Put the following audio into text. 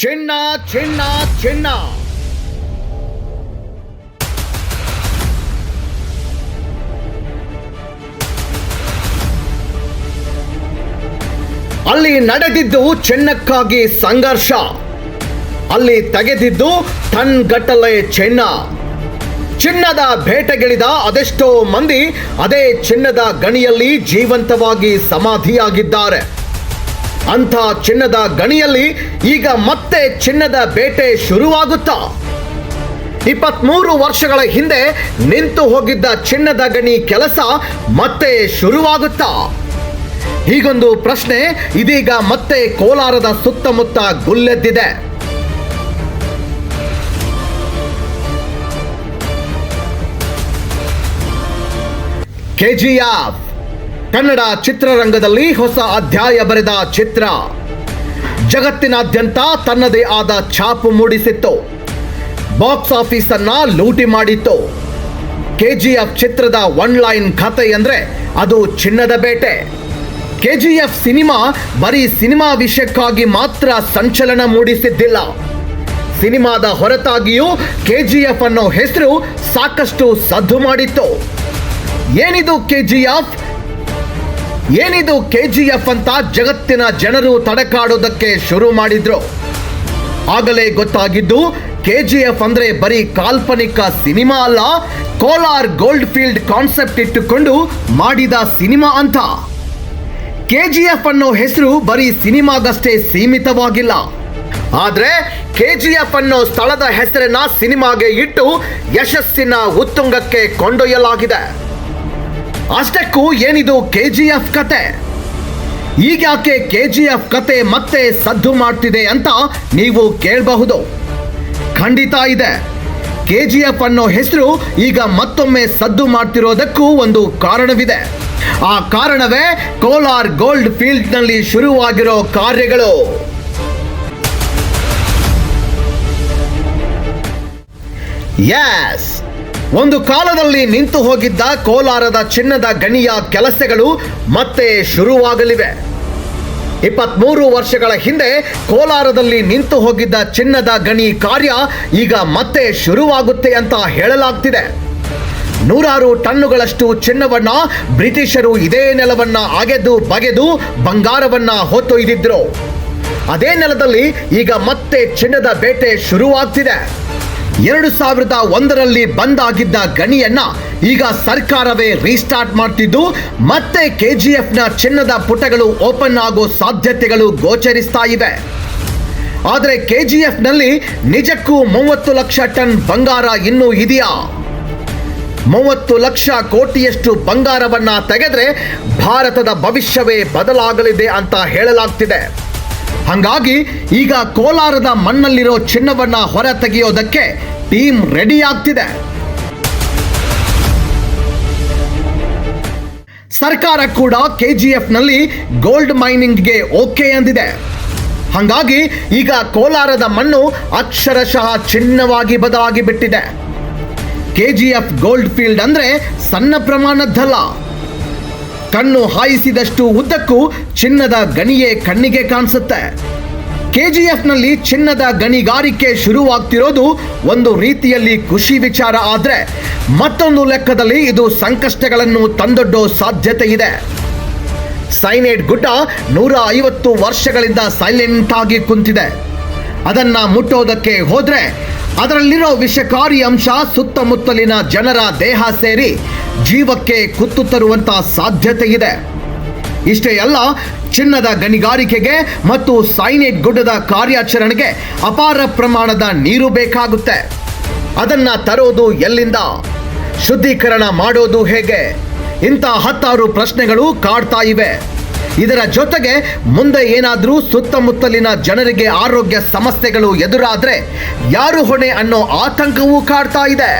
ಚಿನ್ನ ಚಿನ್ನ ಚಿನ್ನ. ಅಲ್ಲಿ ನಡೆದಿದ್ದು ಚೆನ್ನಕ್ಕಾಗಿ ಸಂಘರ್ಷ. ಅಲ್ಲಿ ತೆಗೆದಿದ್ದು ಟನ್ ಗಟ್ಟಲೆ ಚಿನ್ನ. ಚಿನ್ನದ ಬೇಟೆಗಿಳಿದ ಅದೆಷ್ಟೋ ಮಂದಿ ಅದೇ ಚಿನ್ನದ ಗಣಿಯಲ್ಲಿ ಜೀವಂತವಾಗಿ ಸಮಾಧಿಯಾಗಿದ್ದಾರೆ. ಅಂಥ ಚಿನ್ನದ ಗಣಿಯಲ್ಲಿ ಈಗ ಮತ್ತೆ ಚಿನ್ನದ ಬೇಟೆ ಶುರುವಾಗುತ್ತಾ? ಇಪ್ಪತ್ಮೂರು ವರ್ಷಗಳ ಹಿಂದೆ ನಿಂತು ಹೋಗಿದ್ದ ಚಿನ್ನದ ಗಣಿ ಕೆಲಸ ಮತ್ತೆ ಶುರುವಾಗುತ್ತಾ? ಹೀಗೊಂದು ಪ್ರಶ್ನೆ ಇದೀಗ ಮತ್ತೆ ಕೋಲಾರದ ಸುತ್ತಮುತ್ತ ಗುಲ್ಲೆದ್ದಿದೆ. ಕೆಜಿಎಫ್ ಕನ್ನಡ ಚಿತ್ರರಂಗದಲ್ಲಿ ಹೊಸ ಅಧ್ಯಾಯ ಬರೆದ ಚಿತ್ರ. ಜಗತ್ತಿನಾದ್ಯಂತ ತನ್ನದೇ ಆದ ಛಾಪು ಮೂಡಿಸಿತ್ತು. ಬಾಕ್ಸ್ ಆಫೀಸ್ ಅನ್ನ ಲೂಟಿ ಮಾಡಿತ್ತು. ಕೆಜಿಎಫ್ ಚಿತ್ರದ ಒನ್ ಲೈನ್ ಕತೆ ಅಂದ್ರೆ ಅದು ಚಿನ್ನದ ಬೇಟೆ. ಕೆಜಿಎಫ್ ಸಿನಿಮಾ ಬರೀ ಸಿನಿಮಾ ವಿಷಯಕ್ಕಾಗಿ ಮಾತ್ರ ಸಂಚಲನ ಮೂಡಿಸಿದ್ದಿಲ್ಲ. ಸಿನಿಮಾದ ಹೊರತಾಗಿಯೂ ಕೆಜಿಎಫ್ ಅನ್ನೋ ಹೆಸರು ಸಾಕಷ್ಟು ಸದ್ದು ಮಾಡಿತ್ತು. ಏನಿದು ಕೆಜಿಎಫ್? ಏನಿದು ಕೆಜಿಎಫ್ ಅಂತ ಜಗತ್ತಿನ ಜನರು ತಡಕಾಡೋದಕ್ಕೆ ಶುರು ಮಾಡಿದ್ರು. ಆಗಲೇ ಗೊತ್ತಾಗಿದ್ದು, ಕೆಜಿಎಫ್ ಅಂದ್ರೆ ಬರೀ ಕಾಲ್ಪನಿಕ ಸಿನಿಮಾ ಅಲ್ಲ, ಕೋಲಾರ್ ಗೋಲ್ಡ್ ಫೀಲ್ಡ್ ಕಾನ್ಸೆಪ್ಟ್ ಇಟ್ಟುಕೊಂಡು ಮಾಡಿದ ಸಿನಿಮಾ ಅಂತ. ಕೆಜಿಎಫ್ ಅನ್ನೋ ಹೆಸರು ಬರೀ ಸಿನಿಮಾಗಷ್ಟೇ ಸೀಮಿತವಾಗಿಲ್ಲ. ಆದ್ರೆ ಎಫ್ ಅನ್ನೋ ಸ್ಥಳದ ಹೆಸರನ್ನ ಸಿನಿಮಾಗೆ ಇಟ್ಟು ಯಶಸ್ಸಿನ ಉತ್ತುಂಗಕ್ಕೆ ಕೊಂಡೊಯ್ಯಲಾಗಿದೆ. ಅಷ್ಟಕ್ಕೂ ಏನಿದು ಕೆ ಜಿ ಎಫ್ ಕತೆ? ಈಗ್ಯಾಕೆ ಎಫ್ ಕತೆ ಮತ್ತೆ ಸದ್ದು ಮಾಡ್ತಿದೆ ಅಂತ ನೀವು ಕೇಳಬಹುದು. ಖಂಡಿತ ಇದೆ. ಕೆ ಜಿ ಎಫ್ ಅನ್ನೋ ಹೆಸರು ಈಗ ಮತ್ತೊಮ್ಮೆ ಸದ್ದು ಮಾಡ್ತಿರೋದಕ್ಕೂ ಒಂದು ಕಾರಣವಿದೆ. ಆ ಕಾರಣವೇ ಕೋಲಾರ್ ಗೋಲ್ಡ್ ಫೀಲ್ಡ್ನಲ್ಲಿ ಶುರುವಾಗಿರೋ ಕಾರ್ಯಗಳು. ಎಸ್ ಒಂದು ಕಾಲದಲ್ಲಿ ನಿಂತು ಹೋಗಿದ್ದ ಕೋಲಾರದ ಚಿನ್ನದ ಗಣಿಯ ಕೆಲಸಗಳು ಮತ್ತೆ ಶುರುವಾಗಲಿವೆ. ಇಪ್ಪತ್ಮೂರು ವರ್ಷಗಳ ಹಿಂದೆ ಕೋಲಾರದಲ್ಲಿ ನಿಂತು ಹೋಗಿದ್ದ ಚಿನ್ನದ ಗಣಿ ಕಾರ್ಯ ಈಗ ಮತ್ತೆ ಶುರುವಾಗುತ್ತೆ ಅಂತ ಹೇಳಲಾಗ್ತಿದೆ. ನೂರಾರು ಟನ್ನುಗಳಷ್ಟು ಚಿನ್ನವನ್ನ ಬ್ರಿಟಿಷರು ಇದೇ ನೆಲವನ್ನ ಅಗೆದು ಬಗೆದು ಬಂಗಾರವನ್ನ ಹೊತ್ತೊಯ್ದಿದ್ರು ಅದೇ ನೆಲದಲ್ಲಿ ಈಗ ಮತ್ತೆ ಚಿನ್ನದ ಬೇಟೆ ಶುರುವಾಗ್ತಿದೆ. ಎರಡು ಸಾವಿರದ ಒಂದರಲ್ಲಿ ಬಂದ್ ಆಗಿದ್ದ ಗಣಿಯನ್ನ ಈಗ ಸರ್ಕಾರವೇ ರೀಸ್ಟಾರ್ಟ್ ಮಾಡ್ತಿದ್ದು. ಮತ್ತೆ ಕೆಜಿಎಫ್ನ ಚಿನ್ನದ ಪುಟಗಳು ಓಪನ್ ಆಗೋ ಸಾಧ್ಯತೆಗಳು ಗೋಚರಿಸ್ತಾ ಇವೆ. ಆದರೆ ಕೆಜಿಎಫ್ನಲ್ಲಿ ನಿಜಕ್ಕೂ ಮೂವತ್ತು ಲಕ್ಷ ಟನ್ ಬಂಗಾರ ಇನ್ನೂ ಇದೆಯಾ? ಮೂವತ್ತು ಲಕ್ಷ ಕೋಟಿಯಷ್ಟು ಬಂಗಾರವನ್ನ ತೆಗೆದ್ರೆ ಭಾರತದ ಭವಿಷ್ಯವೇ ಬದಲಾಗಲಿದೆ ಅಂತ ಹೇಳಲಾಗ್ತಿದೆ. ಹಂಗಾಗಿ ಈಗ ಕೋಲಾರದ ಮಣ್ಣಲ್ಲಿರೋ ಚಿನ್ನವನ್ನ ಹೊರ ತೆಗೆಯೋದಕ್ಕೆ ಟೀಮ್ ರೆಡಿ ಆಗ್ತಿದೆ. ಸರ್ಕಾರ ಕೂಡ ಕೆಜಿಎಫ್ನಲ್ಲಿ ಗೋಲ್ಡ್ ಮೈನಿಂಗ್ಗೆ ಓಕೆ ಅಂದಿದೆ. ಹಂಗಾಗಿ ಈಗ ಕೋಲಾರದ ಮಣ್ಣು ಅಕ್ಷರಶಃ ಚಿನ್ನವಾಗಿ ಬದಲಾಗಿ ಬಿಟ್ಟಿದೆ ಕೆಜಿಎಫ್ ಗೋಲ್ಡ್ ಫೀಲ್ಡ್ ಅಂದ್ರೆ ಸಣ್ಣ ಪ್ರಮಾಣದ್ದಲ್ಲ. ಕಣ್ಣು ಹಾಯಿಸಿದಷ್ಟು ಉದ್ದಕ್ಕೂ ಚಿನ್ನದ ಗಣಿಯೇ ಕಣ್ಣಿಗೆ ಕಾಣಿಸುತ್ತೆ. ಕೆಜಿಎಫ್ನಲ್ಲಿ ಚಿನ್ನದ ಗಣಿಗಾರಿಕೆ ಶುರುವಾಗ್ತಿರೋದು ಒಂದು ರೀತಿಯಲ್ಲಿ ಖುಷಿ ವಿಚಾರ ಆದರೆ ಮತ್ತೊಂದು ಲೆಕ್ಕದಲ್ಲಿ ಇದು ಸಂಕಷ್ಟಗಳನ್ನು ತಂದೊಡ್ಡೋ ಸಾಧ್ಯತೆ ಇದೆ. ಸೈನೈಡ್ ಗುಡ್ಡ ನೂರ ಐವತ್ತು ವರ್ಷಗಳಿಂದ ಸೈಲೆಂಟ್ ಆಗಿ ಕುಂತಿದೆ. ಅದನ್ನ ಮುಟ್ಟೋದಕ್ಕೆ ಹೋದರೆ ಅದರಲ್ಲಿರೋ ವಿಷಕಾರಿ ಅಂಶ ಸುತ್ತಮುತ್ತಲಿನ ಜನರ ದೇಹ ಸೇರಿ ಜೀವಕ್ಕೆ ಕುತ್ತು ತರುವಂತಹ ಸಾಧ್ಯತೆ ಇದೆ. ಇಷ್ಟೇ ಅಲ್ಲ, ಚಿನ್ನದ ಗಣಿಗಾರಿಕೆಗೆ ಮತ್ತು ಸೈನೇಟ್ ಗುಡ್ಡದ ಕಾರ್ಯಾಚರಣೆಗೆ ಅಪಾರ ಪ್ರಮಾಣದ ನೀರು ಬೇಕಾಗುತ್ತೆ. ಅದನ್ನ ತರೋದು ಎಲ್ಲಿಂದ? ಶುದ್ಧೀಕರಣ ಮಾಡೋದು ಹೇಗೆ? ಇಂಥ ಹತ್ತಾರು ಪ್ರಶ್ನೆಗಳು ಕಾಡ್ತಾ ಇವೆ. ಇದರ ಜೊತೆಗೆ ಮುಂದೆ ಏನಾದರೂ ಸುತ್ತಮುತ್ತಲಿನ ಜನರಿಗೆ ಆರೋಗ್ಯ ಸಮಸ್ಯೆಗಳು ಎದುರಾದ್ರೆ ಯಾರು ಹೊಣೆ ಅನ್ನೋ ಆತಂಕವೂ ಕಾಡ್ತಾ ಇದೆ.